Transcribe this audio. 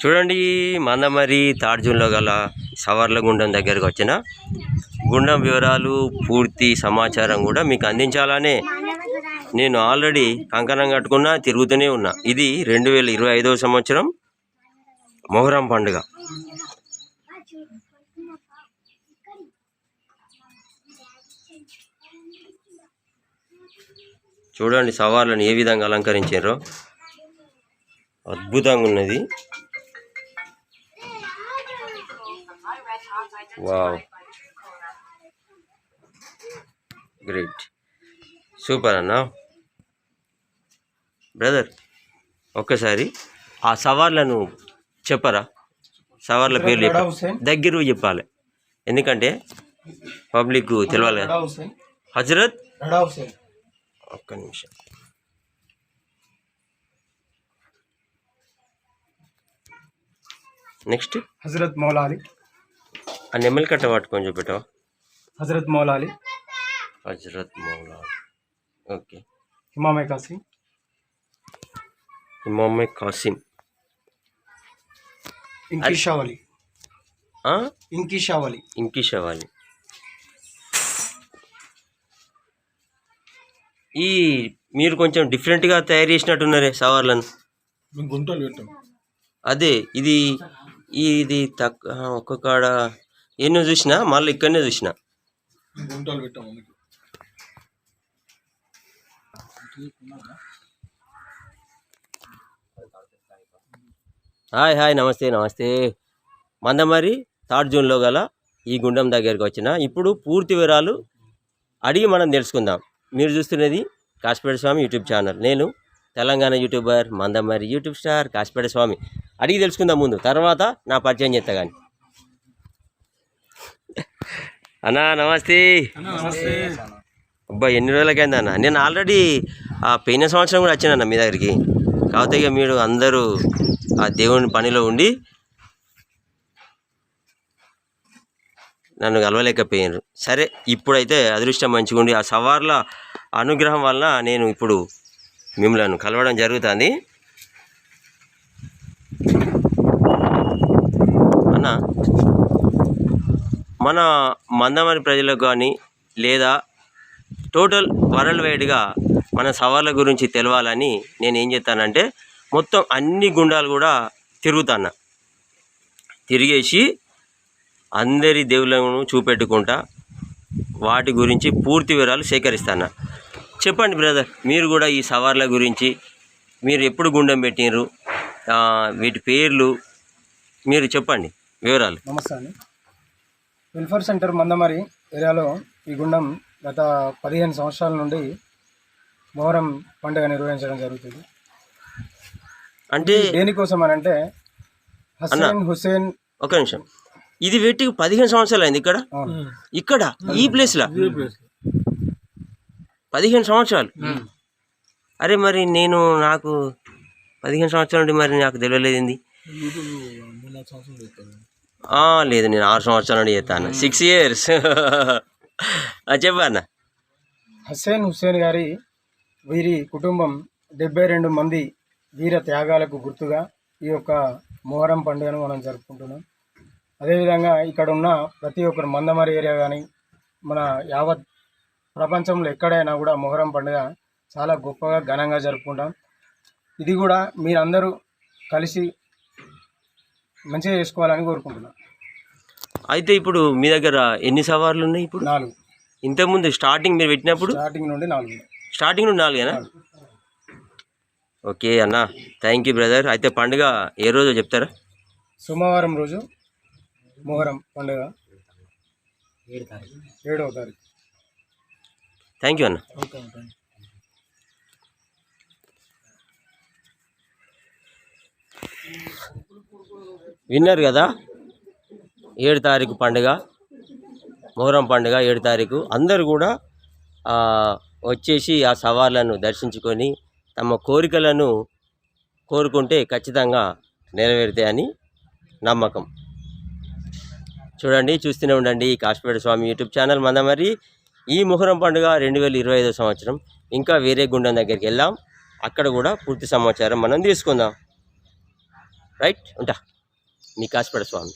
చూడండి మందమరి తార్జున్లో గల సవర్ల గుండం దగ్గరకు వచ్చిన గుండం వివరాలు పూర్తి సమాచారం కూడా మీకు అందించాలనే నేను ఆల్రెడీ కంకణం కట్టుకున్నా తిరుగుతూనే ఉన్నా. ఇది రెండు వేల ఇరవై ఐదవ సంవత్సరం మొహరం పండుగ. చూడండి సవార్లను ఏ విధంగా అలంకరించారో. అద్భుతంగా ఉన్నది. వావ్. గ్రేట్. సూపర్ అన్న. బ్రదర్ ఒక్కసారి ఆ సవార్లను చెప్పరా? సవార్ల పేర్లు దగ్గర చెప్పాలి. ఎందుకంటే పబ్లిక్ తెలియాలి కదా. హజరత్? ఒక్క నిమిషం. నెక్స్ట్. హజరత్ మౌలాలి. ఆ నెమ్మలి కట్ట పట్టుకొని చూపెట్టావా? హజరత్ మౌలాలి. హజరత్ మౌలా ఓకే. ఇమామే కాసిం. ఇమామే కాసిం. ఇంకిషావలి ఆ? ఇంకిషావలి ఇంకి షవాలి ఈ మీరు కొంచెం డిఫరెంట్గా తయారు చేసినట్టున్నారే సవార్లను. మేము గుంటలు పెట్టాం. అదే ఇది ఇది తక్కువ ఒక్క కాడ ఎన్నో చూసినా మళ్ళీ ఇక్కడనే చూసిన. హాయ్ హాయ్ నమస్తే నమస్తే. మందమరి థర్డ్ జూన్లో గల ఈ గుండం దగ్గరికి వచ్చిన. ఇప్పుడు పూర్తి వివరాలు అడిగి మనం తెలుసుకుందాం. మీరు చూస్తున్నది కాసిపేట స్వామి యూట్యూబ్ ఛానల్. నేను Telangana YouTuber Mandamarri YouTube star Kasipet Swamy. అడిగి తెలుసుకుందాం ముందు. తర్వాత నా పరిచయం చేస్తా కానీ అన్నా నమస్తే. అబ్బా ఎన్ని రోజులకైంది అన్న? నేను ఆల్రెడీ ఆ పోయిన సంవత్సరం కూడా వచ్చానన్న మీ దగ్గరికి. కాకపోతే ఇక మీరు అందరూ ఆ దేవుని పనిలో ఉండి నన్ను కలవలేకపోయారు సరే ఇప్పుడైతే అదృష్టం మంచిగా ఉండి ఆ సవార్ల అనుగ్రహం వల్ల నేను ఇప్పుడు మిమ్మల్ని కలవడం జరుగుతుంది అన్న మన మందమని ప్రజలకు కానీ లేదా టోటల్ వరల్డ్ వైడ్గా మన సవాళ్ళ గురించి తెలవాలని నేను ఏం చేస్తానంటే మొత్తం అన్ని గుండాలు కూడా తిరుగుతాను తిరిగేసి అందరి దేవుళ్ళను చూపెట్టుకుంటా వాటి గురించి పూర్తి వివరాలు సేకరిస్తాను చెప్పండి బ్రదర్ మీరు కూడా ఈ సవార్ల గురించి మీరు ఎప్పుడు గుండం పెట్టినారు వీటి పేర్లు మీరు చెప్పండి వివరాలు. నమస్తే వెల్ఫేర్ సెంటర్ మందమరి ఏరియాలో ఈ గుండం గత పదిహేను సంవత్సరాల నుండి మొహరం పండుగ నిర్వహించడం జరుగుతుంది. అంటే దేనికోసం అని అంటే హసన్ హుసేన్ ఒక నిమిషం. ఇది పెట్టి పదిహేను సంవత్సరాలు అయింది ఇక్కడ. ఇక్కడ? ఈ ప్లేస్లో? పదిహేను సంవత్సరాలు? అరే మరి నేను నాకు పదిహేను సంవత్సరాల నుండి మరి నాకు తెలియలేదు లేదు నేను ఆరు సంవత్సరాల నుండి చేస్తాను సిక్స్ ఇయర్స్ చెప్పన్న హస్సేన్ హుస్సేన్ గారి వీరి కుటుంబం డెబ్బై రెండు మంది వీర త్యాగాలకు గుర్తుగా ఈ యొక్క మొహరం పండుగను మనం జరుపుకుంటున్నాం. అదేవిధంగా ఇక్కడ ఉన్న ప్రతి ఒక్కరు మందమరి ఏరియా కానీ మన యావత్ ప్రపంచంలో ఎక్కడైనా కూడా మొహరం పండుగ చాలా గొప్పగా ఘనంగా జరుపుకుంటాం. ఇది కూడా మీరందరూ కలిసి మంచిగా చేసుకోవాలని కోరుకుంటున్నాం. అయితే ఇప్పుడు మీ దగ్గర ఎన్ని సవార్లు ఉన్నాయి ఇప్పుడు? నాలుగు. ఇంతకుముందు స్టార్టింగ్ మీరు పెట్టినప్పుడు? స్టార్టింగ్ నుండి నాలుగు. స్టార్టింగ్ నుండి నాలుగేనా? ఓకే అన్న థ్యాంక్ యూ బ్రదర్ అయితే పండుగ ఏ రోజో చెప్తారా? సోమవారం రోజు మొహరం పండుగ. ఏడవ తారీఖు. థ్యాంక్ యూ అన్న. ఓకే విన్నారు కదా? ఏడు తారీఖు పండుగ మొహరం పండుగ ఏడు తారీఖు. అందరూ కూడా వచ్చేసి ఆ సవాళ్ళను దర్శించుకొని తమ కోరికలను కోరుకుంటే ఖచ్చితంగా నెరవేరుతాయని నమ్మకం. చూడండి చూస్తూనే ఉండండి కాశీపేట స్వామి యూట్యూబ్ ఛానల్. మంద మరి ఈ మొహరం పండుగ రెండు వేల ఇరవై ఐదో సంవత్సరం. ఇంకా వేరే గుండం దగ్గరికి వెళ్దాం. అక్కడ కూడా పూర్తి సమాచారం మనం తీసుకుందాం. రైట్ ఉంటా. మీ కాసిపేట స్వామి